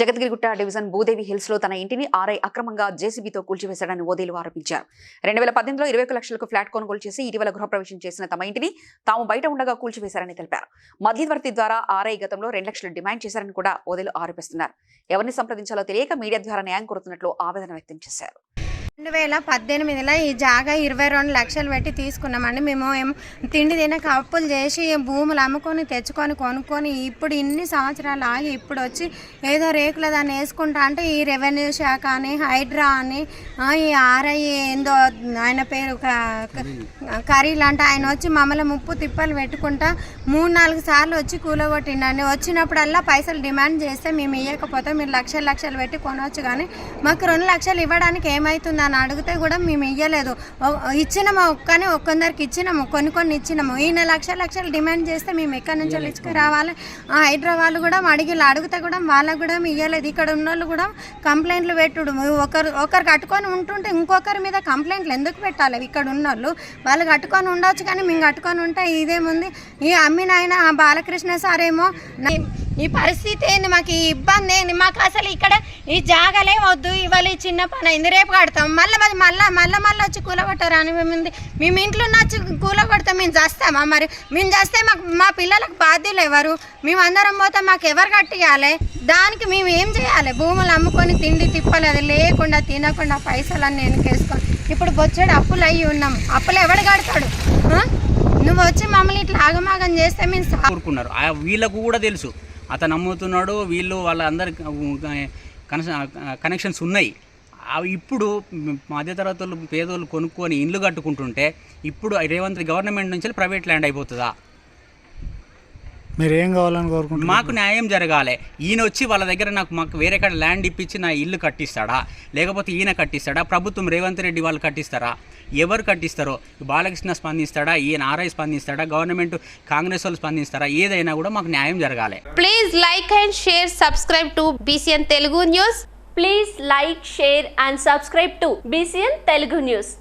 Jagadgirigutta division Bhudevi హిల్స్లో తన ఇంటిని ఆర్ఐ అక్రమంగా జేసీబీతో కూల్చివేశాడని ఓదేలు ఆరోపించారు. రెండు వేల పద్దెనిమిదిలో ఇరవై ఒక లక్షలకు ఫ్లాట్ కొనుగోలు చేసి ఇటీవల గృహప్రవేశం చేసిన తమ ఇంటిని తాము బయట ఉండగా కూల్చివేశారని తెలిపారు. మధ్యవర్తి ద్వారా ఆర్ఐ గతంలో రెండు లక్షలు డిమాండ్ చేశారని కూడా ఓదేలు ఆరోపిస్తున్నారు. ఎవరిని సంప్రదించాలో తెలియక మీడియా ద్వారా న్యాయం కోరుతున్నట్లు ఆవేదన వ్యక్తం చేశారు. రెండు వేల పద్దెనిమిదిలో ఈ జాగా ఇరవై రెండు లక్షలు పెట్టి తీసుకున్నామండి. మేము తిండి తినక అప్పులు చేసి భూములు అమ్ముకొని తెచ్చుకొని కొనుక్కొని ఇప్పుడు ఇన్ని సంవత్సరాలు ఆగి ఇప్పుడు వచ్చి ఏదో రేకుల దాన్ని వేసుకుంటా అంటే ఈ రెవెన్యూ శాఖ అని హైడ్రా అని ఈ ఆర్ఐ ఏందో ఆయన పేరు క- క- కరీల్ అంటే ఆయన వచ్చి మమ్మల్ని ముప్పు తిప్పలు పెట్టుకుంటా మూడు నాలుగు సార్లు వచ్చి కూలగొట్టిండండి. వచ్చినప్పుడల్లా పైసలు డిమాండ్ చేస్తే మేము ఇవ్వకపోతే మీరు లక్షలు లక్షలు పెట్టి కొనవచ్చు కానీ మాకు రెండు లక్షలు ఇవ్వడానికి ఏమవుతుందని అని అడిగితే కూడా మేము ఇవ్వలేదు ఇచ్చినాము కానీ ఒక్కొందరికి ఇచ్చినాము కొన్ని కొన్ని ఇచ్చినాము. ఈయన లక్ష లక్షలు డిమాండ్ చేస్తే మేము ఎక్కడి నుంచి ఇచ్చుకు రావాలి ఆ హైడ్రా వాళ్ళు కూడా అడిగి అడిగితే కూడా వాళ్ళకు కూడా ఇవ్వలేదు ఇక్కడ ఉన్న వాళ్ళు కూడా కంప్లైంట్లు పెట్టుడు. ఒకరు ఒకరు కట్టుకొని ఉంటుంటే ఇంకొకరి మీద కంప్లైంట్లు ఎందుకు పెట్టాలి? ఇక్కడ ఉన్న వాళ్ళు వాళ్ళు కట్టుకొని ఉండొచ్చు కానీ మేము కట్టుకొని ఉంటే ఇదేముంది? ఈ అమ్మిన ఆయన ఆ బాలకృష్ణ సార్ ఏమో ఈ పరిస్థితి ఏంది? మాకు ఈ ఇబ్బంది ఏంది? మాకు అసలు ఇక్కడ ఈ జాగలే వద్దు ఇవాళ ఈ చిన్న పని అయింది రేపు కడతాం. మళ్ళీ మరి మళ్ళీ మళ్ళీ మళ్ళీ వచ్చి కూలగొట్టారు అని మేము మేము ఇంట్లో ఉన్న వచ్చి కూలగొడతాం మేము చేస్తామా మరి? మేము చేస్తే మాకు మా పిల్లలకు బాధ్యులు ఎవరు? మేము అందరం పోతే మాకు ఎవరు కట్టియాలి? దానికి మేము ఏం చేయాలి? భూములు అమ్ముకొని తిండి తిప్పాలి అది లేకుండా తినకుండా పైసలన్నీ వెనకేసుకొని. ఇప్పుడు బొచ్చడు అప్పులు అయ్యి ఉన్నాం. అప్పులు ఎవడు కడతాడు? నువ్వు వచ్చి మమ్మల్ని ఇట్లా ఆగమాగం చేస్తే మేము సా- వీళ్ళకు కూడా తెలుసు. అతను అమ్ముతున్నాడు వీళ్ళు వాళ్ళందరి కనెక్షన్స్ ఉన్నాయి. అవి ఇప్పుడు మధ్యతరగతులు పేదోళ్ళు కొనుక్కొని ఇండ్లు కట్టుకుంటుంటే ఇప్పుడు రేవంత్ గవర్నమెంట్ నుంచి ప్రైవేట్ ల్యాండ్ అయిపోతుందా? మీరు ఏం కావాలని కోరుకుంటున్నారు? మాకు న్యాయం జరగాలి. ఈయన వచ్చి వాళ్ళ దగ్గర నాకు మాకు వేరే కాడ ల్యాండ్ ఇప్పించి నా ఇల్లు కట్టిస్తాడా? లేకపోతే ఈయన కట్టిస్తాడా? ప్రభుత్వం రేవంత్ రెడ్డి వాళ్ళు కట్టిస్తారా? ఎవరు కట్టిస్తారో? బాలకృష్ణ స్పందిస్తాడా? ఈయన ఆర్ఐ స్పందిస్తాడా? గవర్నమెంట్ కాంగ్రెస్ వాళ్ళు స్పందిస్తారా? ఏదైనా కూడా మాకు న్యాయం జరగాలి. Please like and share, subscribe to BCN Telugu News. Please like, share and subscribe to BCN Telugu News.